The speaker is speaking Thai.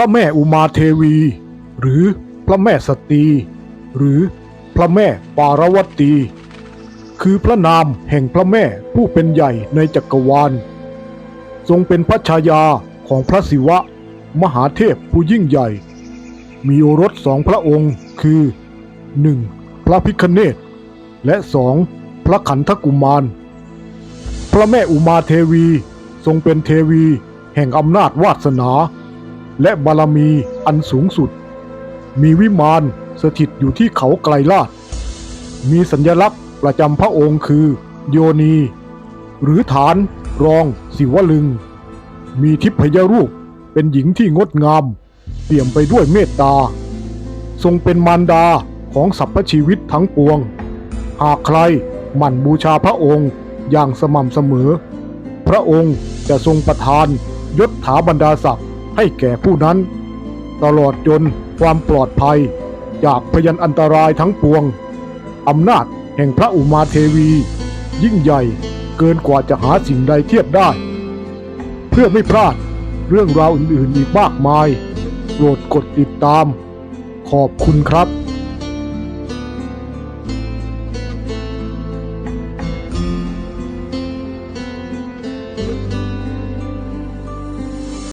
ระแม่อุมาเทวี หรือพระแม่สตรี หรือพระแม่ปารวตี คือพระนามแห่งพระแม่ผู้เป็นใหญ่ในจักรวาล ทรงเป็นพระชายาของพระศิวะ มหาเทพผู้ยิ่งใหญ่ มีโอรสสองพระองค์คือ 1. พระพิคเนตและสองพระขันธกุมาร พระแม่อุมาเทวีทรงเป็นเทวีแห่งอำนาจวาสนา และบารมีอันสูงสุด มีวิมานสถิตอยู่ที่เขาไกลลาดมีสัญลักษณ์ประจำพระองค์คือโยนี หรือฐานรองศิวลึง มีทิพยรูปเป็นหญิงที่งดงาม เปี่ยมไปด้วยเมตตา ทรงเป็นมารดาของสรรพชีวิตทั้งปวง หากใครหมั่นบูชาพระองค์อย่างสม่ำเสมอ พระองค์จะทรงประทานยศถาบรรดาศักดิ์ ให้แก่ผู้นั้น ตลอดจนความปลอดภัย จากพยันอันตรายทั้งปวงอำนาจแห่งพระอุมาเทวี ยิ่งใหญ่เกินกว่าจะหาสิ่งใดเทียบได้ เพื่อไม่พลาดเรื่องราวอื่นๆอีกมากมาย โปรดกดติดตาม ขอบคุณครับ